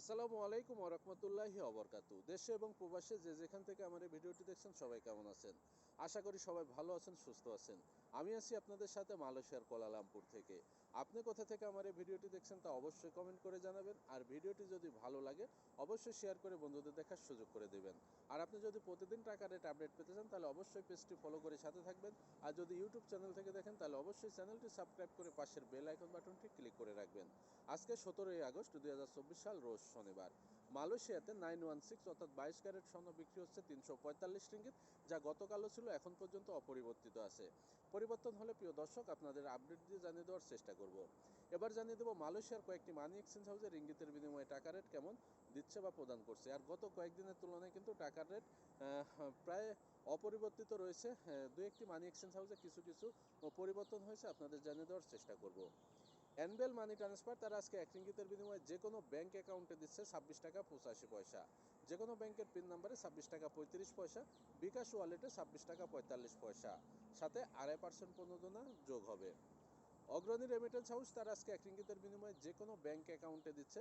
আসসালামু আলাইকুম রহমতুল্লাহি অবরকাতু দেশে এবং প্রবাসে যে যেখান থেকে আমার এই ভিডিওটি দেখছেন, সবাই কেমন আছেন? আশা করি সবাই ভালো আছেন, সুস্থ আছেন। আমি আছি আপনাদের সাথে মালয়েশিয়ার কোলালামপুর থেকে। আপনি কোথা থেকে আমার এই ভিডিওটি দেখছেন তা অবশ্যই কমেন্ট করে জানাবেন। আর ভিডিওটি যদি ভালো লাগে, অবশ্যই শেয়ার করে বন্ধুদের দেখার সুযোগ করে দেবেন। আর আপনি যদি প্রতিদিন টাকা রেট আপডেট পেতে চান, তাহলে অবশ্যই পেজটি ফলো করে সাথে থাকবেন। আর যদি ইউটিউব চ্যানেল থেকে দেখেন, তাহলে অবশ্যই চ্যানেলটি সাবস্ক্রাইব করে পাশের বেল আইকন বাটনটি ক্লিক করে রাখবেন। আজকে সতেরোই আগস্ট দুই হাজার চব্বিশ সাল, রোজ শনিবার। মালয়েশিয়াতে নাইন ওয়ান সিক্স অর্থাৎ বাইশ ক্যারেট স্বর্ণ বিক্রি হচ্ছে তিনশো পঁয়তাল্লিশ রিঙ্গিত, যা গতকালও ছিল, এখন পর্যন্ত অপরিবর্তিত আছে। পরিবর্তন হলে, প্রিয় দর্শক, আপনাদের আপডেট দিয়ে জানিয়ে দেওয়ার চেষ্টা করব। এবার জানিয়ে দেবো মালয়েশিয়ার কয়েকটি মানি এক্সচেঞ্জ হাউসে রিঙ্গিতের বিনিময়ে টাকা রেট কেমন দিচ্ছে বা প্রদান করছে। আর গত কয়েকদিনের তুলনায় কিন্তু টাকার রেট প্রায় অপরিবর্তিত রয়েছে। দু একটি মানি এক্সচেঞ্জ হাউসে কিছু কিছু পরিবর্তন হয়েছে, আপনাদের জানিয়ে দেওয়ার চেষ্টা করব। অ্যানবেল মানি ট্রান্সফার তারা আজকে এক রিঙ্গিতের বিনিময়ে যে কোনো ব্যাংক অ্যাকাউন্টে দিচ্ছে ছাব্বিশ টাকা পঁচাশি পয়সা। যে কোনো ব্যাংকের পিন নাম্বারে ছাব্বিশ টাকা পঁয়ত্রিশ পয়সা, বিকাশ ওয়ালেটে ছাব্বিশ টাকা পঁয়তাল্লিশ পয়সা। সাথে আড়াই পার্সেন্ট প্রণোদনা যোগ হবে। অগ্রণী রেমিটেন্স হাউস তারা আজকে এক রিঙ্গিতের বিনিময়ে যে কোনো ব্যাংক অ্যাকাউন্টে দিচ্ছে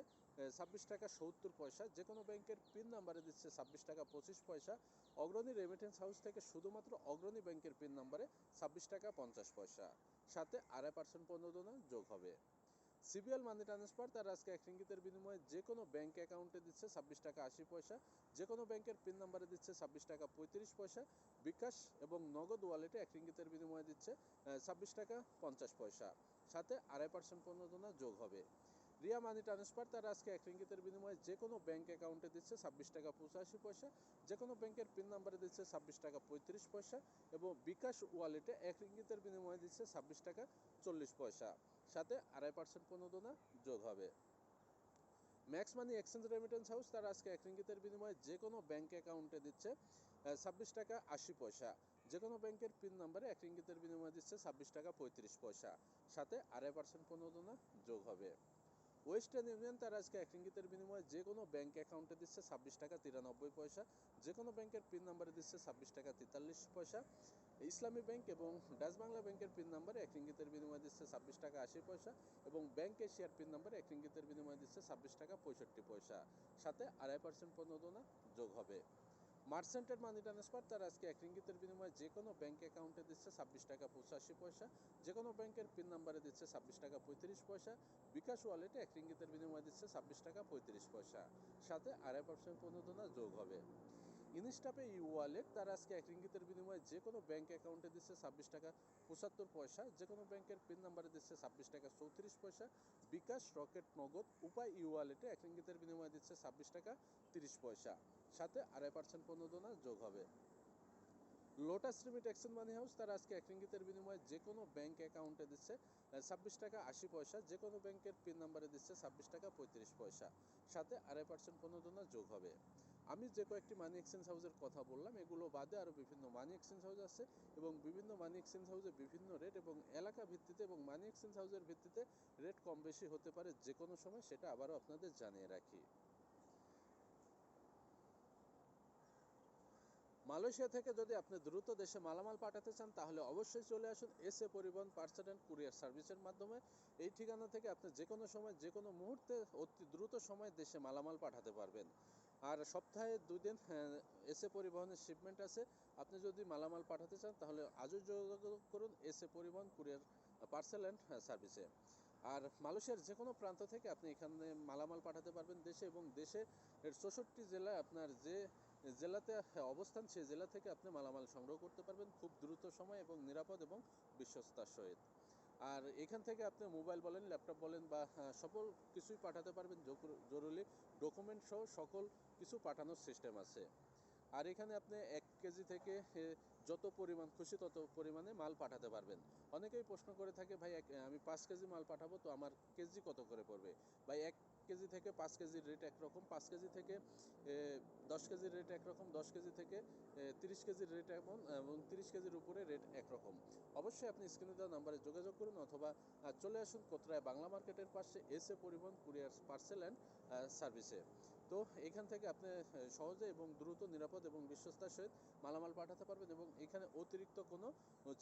ছাব্বিশ টাকা সত্তর পয়সা যে কোনো ব্যাংকের পিন নাম্বারে দিচ্ছে ছাব্বিশ টাকা পঁচিশ পয়সা। অগ্রণী রেমিটেন্স হাউস থেকে শুধুমাত্র অগ্রণী ব্যাংকের পিন নাম্বারে ছাব্বিশ টাকা পঞ্চাশ পয়সা। সাথে আড়াই পার্সেন্ট প্রণোদনা যোগ হবে। সিবিএল মানি ট্রান্সফার তার আজকে এক রিঙ্গিতের বিনিময়ে যে কোনো ব্যাংক অ্যাকাউন্টে দিচ্ছে ছাব্বিশ টাকা আশি পয়সা, যে কোনো ব্যাংকের পিন নাম্বারে দিচ্ছে ছাব্বিশ টাকা পঁয়ত্রিশ পয়সা, বিকাশ এবং নগদ ওয়ালেটে এক রিঙ্গিতের বিনিময়ে দিচ্ছে ছাব্বিশ টাকা পঞ্চাশ পয়সা। সাথে আড়াই পার্সেন্ট প্রণোদনা যোগ হবে। রিয়া মানি ট্রান্সফার তার আজকে এক রিঙ্গিতের বিনিময়ে যে কোনো ব্যাংক অ্যাকাউন্টে দিচ্ছে ছাব্বিশ টাকা পঁচাশি পয়সা যে কোনো ব্যাংকের পিন নাম্বারে দিচ্ছে ছাব্বিশ টাকা পঁয়ত্রিশ পয়সা এবং বিকাশ ওয়ালেটে এক রিঙ্গিতের বিনিময়ে দিচ্ছে ছাব্বিশ টাকা চল্লিশ পয়সা। সাথে আড়াই পার্সেন্ট প্রণোদনা যোগ হবে। Max money exchange remittance house তার আজকে এক রিঙ্গিতের বিনিময়ে যে কোনো ব্যাংক অ্যাকাউন্টে দিচ্ছে ছাব্বিশ টাকা আশি পয়সা। যে কোনো ব্যাংকের পিন নাম্বারে এক রিঙ্গিতের বিনিময়ে দিচ্ছে ছাব্বিশ টাকা পঁয়ত্রিশ পয়সা। সাথে আড়াই পার্সেন্ট প্রণোদনা যোগ হবে। ওয়েস্টার্ন ইউনিয়ন তার আজকে এক রিঙ্গিতের বিনিময়ে যে কোনো ব্যাংক অ্যাকাউন্টে দিচ্ছে ছাব্বিশ টাকা তিরানব্বই পয়সা, যে কোনো ব্যাংকের পিন নাম্বারে দিচ্ছে ছাব্বিশ টাকা তেতাল্লিশ পয়সা। ইসলামী ব্যাংক এবং ডাচ বাংলা ব্যাংকের পিন নাম্বারে এক রিঙ্গিতের বিনিময়ে দিচ্ছে ছাব্বিশ টাকা আশি পয়সা এবং ব্যাংক এশিয়ার পিন নাম্বারে এক রিঙ্গিতের বিনিময়ে দিচ্ছে ছাব্বিশ টাকা পঁয়ষট্টি পয়সা। সাথে আড়াই পার্সেন্ট প্রণোদনা যোগ হবে। মার্চেন্টের মানি ট্রান্সফার, তার আজকে এক রিঙ্গিতের বিনিময়ে যে কোনো ব্যাংক অ্যাকাউন্টে দিচ্ছে ছাব্বিশ টাকা পঁচাশি পয়সা, যে কোনো ব্যাংকের পিন নাম্বারে দিচ্ছে ছাব্বিশ টাকা পঁয়ত্রিশ পয়সা, বিকাশ ওয়ালেটে এক রিঙ্গিতের বিনিময়ে দিচ্ছে ছাব্বিশ টাকা পঁয়ত্রিশ পয়সা। সাথে আড়াই পার্সেন্ট প্রণোদনা যোগ হবে। ইনস্টাপে ই ওয়ালেট তার আজকে এক রিঙ্গিতের বিনিময়ে যে কোনো ব্যাংক অ্যাকাউন্টে দিচ্ছে ছাব্বিশ টাকা পঁচাত্তর পয়সা, যে কোনো ব্যাংকের পিন নাম্বারে দিচ্ছে ছাব্বিশ টাকা চৌত্রিশ পয়সা, বিকাশ, রকেট, নগদ, উপায় ই ওয়ালেটে এক রিঙ্গিতের বিনিময়ে দিচ্ছে ছাব্বিশ টাকা তিরিশ পয়সা। সাথে আড়াই পার্সেন্ট প্রণোদনা যোগ হবে। Lotus remit exchange money house তার আজকে এক রিঙ্গিতের বিনিময়ে যে কোনো ব্যাংক অ্যাকাউন্টে দিচ্ছে ছাব্বিশ টাকা আশি পয়সা, যে কোনো ব্যাংকের পিন নাম্বারে দিচ্ছে ছাব্বিশ টাকা পঁয়ত্রিশ পয়সা। সাথে আড়াই পার্সেন্ট প্রণোদনা যোগ হবে। আমি যে কয়েকটি মানি এক্সচেঞ্জ হাউসের কথা বললাম, এগুলো বাদে আরও বিভিন্ন মানি এক্সচেঞ্জ হাউস আছে এবং বিভিন্ন মানি এক্সচেঞ্জ হাউসে বিভিন্ন রেট এবং এলাকা ভিত্তিতে এবং মানি এক্সচেঞ্জ হাউসের ভিত্তিতে রেট কম বেশি হতে পারে যে কোনো সময়, সেটা আবারও আপনাদের জানিয়ে রাখি। মালয়েশিয়া থেকে যদি আপনি দ্রুত দেশে মালামাল পাঠাতে চান, তাহলে অবশ্যই চলে আসুন এস এ পরিবহন পার্সেল অ্যান্ড কুরিয়ার সার্ভিসের মাধ্যমে। এই ঠিকানা থেকে আপনি যে কোনো সময়, যে কোনো মুহূর্তে অতি দ্রুত সময় দেশে মালামাল পাঠাতে পারবেন। আর সপ্তাহে দুই দিন এস এ পরিবহনের শিপমেন্ট আছে। আপনি যদি মালামাল পাঠাতে চান, তাহলে আজও যোগাযোগ করুন এস পরিবহন কুরিয়ার পার্সেল অ্যান্ড সার্ভিসে আর মালয়েশিয়ার যে কোনো প্রান্ত থেকে আপনি এখানে মালামাল পাঠাতে পারবেন দেশে এবং দেশে চৌষট্টি জেলায় আপনার যে জেলাতে অবস্থান, সেই জেলা থেকে আপনি মালামাল সংগ্রহ করতে পারবেন খুব দ্রুত সময় এবং নিরাপদ এবং বিশ্বস্তার সহিত। আর এখান থেকে আপনি মোবাইল বলেন, ল্যাপটপ বলেন বা সকল কিছুই পাঠাতে পারবেন জরুরি। ডকুমেন্ট সহ সকল কিছু পাঠানোর সিস্টেম আছে। আর এখানে আপনি এক কেজি থেকে যত পরিমাণ খুশি তত পরিমাণে মাল পাঠাতে পারবেন। অনেকেই প্রশ্ন করে থাকে, ভাই আমি পাঁচ কেজি মাল পাঠাবো, তো আমার কেজি কত করে পড়বে? ভাই, এক কেজি থেকে পাঁচ কেজির রেট একরকম, পাঁচ কেজি থেকে দশ কেজির রেট একরকম, দশ কেজি থেকে তিরিশ কেজির রেট এমন এবং কেজির উপরে রেট একরকম। অবশ্যই আপনি স্ক্রিনে দেওয়া নাম্বারে যোগাযোগ করুন অথবা চলে আসুন কোথায় বাংলা মার্কেটের পাশে এসে পরিবহন কুরিয়ার পার্সেল অ্যান্ড সার্ভিসে। তো এখান থেকে আপনি সহজে এবং দ্রুত, নিরাপদ এবং বিশ্বস্তার সহিত মালামাল পাঠাতে পারবেন এবং এখানে অতিরিক্ত কোনো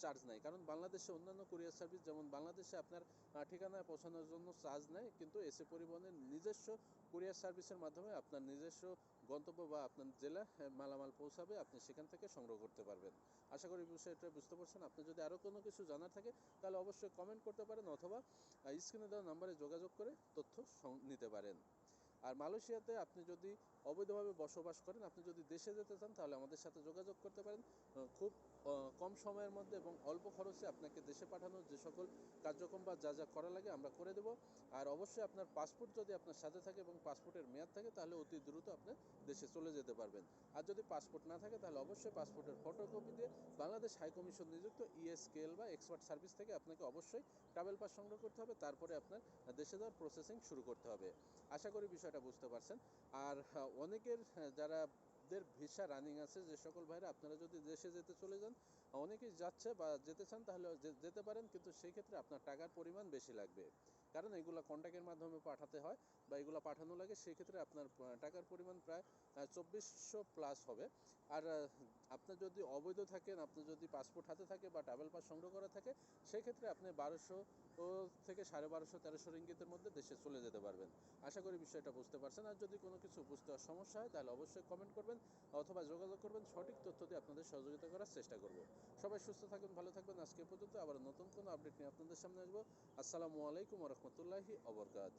চার্জ নাই। কারণ বাংলাদেশে অন্যান্য কুরিয়ার সার্ভিস যেমন বাংলাদেশে আপনার ঠিকানায় পৌঁছানোর জন্য চার্জ নেয় কিন্তু এসে পরিবহনের নিজস্ব কুরিয়ার সার্ভিসের মাধ্যমে আপনার নিজস্ব গন্তব্য বা আপনার জেলা মালামাল পৌঁছাবে, আপনি সেখান থেকে সংগ্রহ করতে পারবেন। আশা করি বিষয়টা বুঝতে পারছেন। আপনি যদি আরও কোনো কিছু জানার থাকে, তাহলে অবশ্যই কমেন্ট করতে পারেন অথবা স্ক্রিনে দেওয়া নাম্বারে যোগাযোগ করে তথ্য নিতে পারেন। আর মালয়েশিয়াতে আপনি যদি অবৈধভাবে বসবাস করেন, আপনি যদি দেশে যেতে চান, তাহলে আমাদের সাথে যোগাযোগ করতে পারেন। খুব কম সময়ের মধ্যে এবং অল্প খরচে আপনাকে দেশে পাঠানোর যে সকল কার্যক্রম বা যা যা করা লাগে আমরা করে দেব। আর অবশ্যই আপনার পাসপোর্ট যদি আপনার সাথে থাকে এবং পাসপোর্টের মেয়াদ থাকে তাহলে অতি দ্রুত আপনি দেশে চলে যেতে পারবেন। আর যদি পাসপোর্ট না থাকে তাহলে অবশ্যই পাসপোর্টের ফটোকপি দিয়ে বাংলাদেশ হাই কমিশন নিযুক্ত ইএসকেএল বা এক্সপার্ট সার্ভিস থেকে আপনাকে অবশ্যই ট্রাভেল পাস সংগ্রহ করতে হবে। তারপরে আপনার দেশে যাওয়ার প্রসেসিং শুরু করতে হবে। আশা করি বিষয়টা বুঝতে পারছেন। আর হ্যাঁ, অনেকের হ্যাঁ, যারা দের ভিসা রানিং আছে যে সকল ভাইরা আপনারা যদি দেশে যেতে চলে যান অনেকেই যাচ্ছে বা যেতে চান তাহলে যেতে পারেন, কিন্তু সেই ক্ষেত্রে আপনার টাকার পরিমাণ বেশি লাগবে। কারণ এগুলো কন্ট্যাক্টের মাধ্যমে পাঠাতে হয় বা এগুলো পাঠানো লাগে, সেই ক্ষেত্রে আপনার টাকার পরিমাণ প্রায় চব্বিশশো প্লাস হবে। আর আপনার যদি অবৈধ থাকেন আপনার যদি পাসপোর্ট হাতে থাকে বা ট্রাভেল পাস সংগ্রহ করা থাকে, সেই ক্ষেত্রে আপনি বারোশো থেকে সাড়ে বারোশো, তেরোশো রিঙ্গিতের মধ্যে দেশে চলে যেতে পারবেন। আশা করি বিষয়টা বুঝতে পারছেন। আর যদি কোনো কিছু বুঝতে সমস্যা হয়, তাহলে অবশ্যই কমেন্ট করবেন অথবা যোগাযোগ করবেন। সঠিক তথ্য দিয়ে আপনাদের সহযোগিতা করার চেষ্টা করব। সবাই সুস্থ থাকবেন ভালো থাকবেন আজকে পর্যন্ত আবার নতুন কোনো আপডেট নিয়ে আপনাদের সামনে আসব। আসসালামু আলাইকুম রহমতুল্লাহি অবরকাত